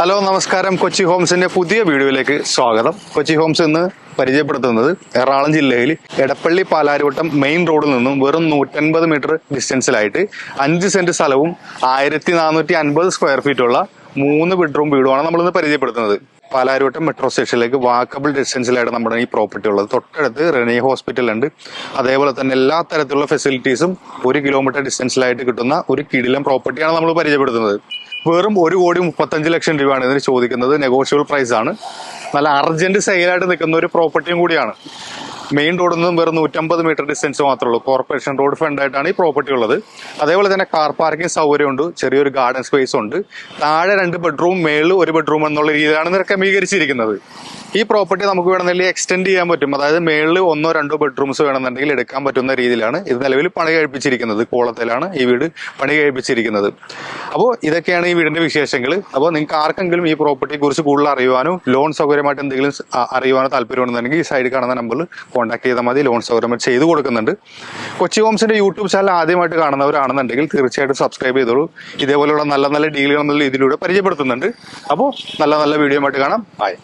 Hello നമസ്കാരം. കൊച്ചി ഹോംസിന്റെ പുതിയ വീഡിയോയിലേക്ക് സ്വാഗതം. കൊച്ചി ഹോംസ് ഇന്ന് പരിചയപ്പെടുത്തുന്നത് എറണാകുളം ജില്ലയിൽ എടപ്പള്ളി പാലാരിവട്ടം മെയിൻ റോഡിൽ നിന്നും വെറും നൂറ്റൻപത് മീറ്റർ ഡിസ്റ്റൻസിലായിട്ട് അഞ്ച് സെന്റ് സ്ഥലവും ആയിരത്തി നാനൂറ്റി അൻപത് സ്ക്വയർ ഫീറ്റ് ഉള്ള മൂന്ന് ബെഡ്റൂം വീടുമാണ് നമ്മൾ ഇന്ന് പരിചയപ്പെടുത്തുന്നത്. പാലാരിവട്ടം മെട്രോ സ്റ്റേഷനിലേക്ക് വാക്കബിൾ ഡിസ്റ്റൻസിലായിട്ട് നമ്മുടെ ഈ പ്രോപ്പർട്ടി ഉള്ളത്. തൊട്ടടുത്ത് റെനി ഹോസ്പിറ്റൽ ഉണ്ട്. അതേപോലെ തന്നെ എല്ലാ തരത്തിലുള്ള ഫെസിലിറ്റീസും ഒരു കിലോമീറ്റർ ഡിസ്റ്റൻസിലായിട്ട് കിട്ടുന്ന ഒരു കിടിലം പ്രോപ്പർട്ടിയാണ് നമ്മൾ പരിചയപ്പെടുത്തുന്നത്. വെറും ഒരു കോടി മുപ്പത്തഞ്ച് ലക്ഷം രൂപയാണ് ഇതിന് ചോദിക്കുന്നത്. നെഗോഷ്യബിൾ പ്രൈസ് ആണ്. നല്ല അർജന്റ് സെയിലായിട്ട് നിൽക്കുന്ന ഒരു പ്രോപ്പർട്ടിയും കൂടിയാണ്. മെയിൻ റോഡിൽ നിന്നും വെറും നൂറ്റമ്പത് മീറ്റർ ഡിസ്റ്റൻസ് മാത്രമേ ഉള്ളൂ. കോർപ്പറേഷൻ റോഡ് ഫ്രണ്ട് ആയിട്ടാണ് ഈ പ്രോപ്പർട്ടി ഉള്ളത്. അതേപോലെ തന്നെ കാർ പാർക്കിംഗ് സൗകര്യമുണ്ട് ചെറിയൊരു ഗാർഡൻ സ്പേസ് ഉണ്ട്. താഴെ രണ്ട് ബെഡ്റൂം മേളിൽ ഒരു ബെഡ്റൂം എന്നുള്ള രീതിയിലാണ് ക്രമീകരിച്ചിരിക്കുന്നത് ഈ പ്രോപ്പർട്ടി നമുക്ക് വേണമെങ്കിൽ എക്സ്റ്റെൻഡ് ചെയ്യാൻ പറ്റും. അതായത് മേളിൽ ഒന്നോ രണ്ടോ ബെഡ്റൂംസ് വേണമെന്നുണ്ടെങ്കിൽ എടുക്കാൻ പറ്റുന്ന രീതിയിലാണ്. ഇത് നിലവിൽ പണി കഴിപ്പിച്ചിരിക്കുന്നത്. കോളത്തിലാണ് ഈ വീട് പണി കഴിപ്പിച്ചിരിക്കുന്നത്. അപ്പോൾ ഇതൊക്കെയാണ് ഈ വീടിന്റെ വിശേഷങ്ങൾ അപ്പോൾ നിങ്ങൾക്ക് ആർക്കെങ്കിലും ഈ പ്രോപ്പർട്ടിയെ കുറിച്ച് കൂടുതൽ അറിയുവാനോ ലോൺ സൗകര്യമായിട്ട് എന്തെങ്കിലും അറിയുവാനോ താല്പര്യമുണ്ടെന്നുണ്ടെങ്കിൽ ഈ സൈഡിൽ കാണുന്ന നമ്പറിൽ കോൺടാക്ട് ചെയ്താൽ മതി. ലോൺ സൗകര്യം ചെയ്തു കൊടുക്കുന്നുണ്ട്. കൊച്ചി ഹോംസിന്റെ യൂട്യൂബ് ചാനൽ ആദ്യമായിട്ട് കാണുന്നവരാണെന്നുണ്ടെങ്കിൽ തീർച്ചയായിട്ടും സബ്സ്ക്രൈബ് ചെയ്തോളൂ. ഇതേപോലെയുള്ള നല്ല നല്ല ഡീലുകൾ എന്നുള്ള ഇതിലൂടെ പരിചയപ്പെടുത്തുന്നുണ്ട്. അപ്പോൾ നല്ല നല്ല വീഡിയോ ആയിട്ട് കാണാം. ബൈ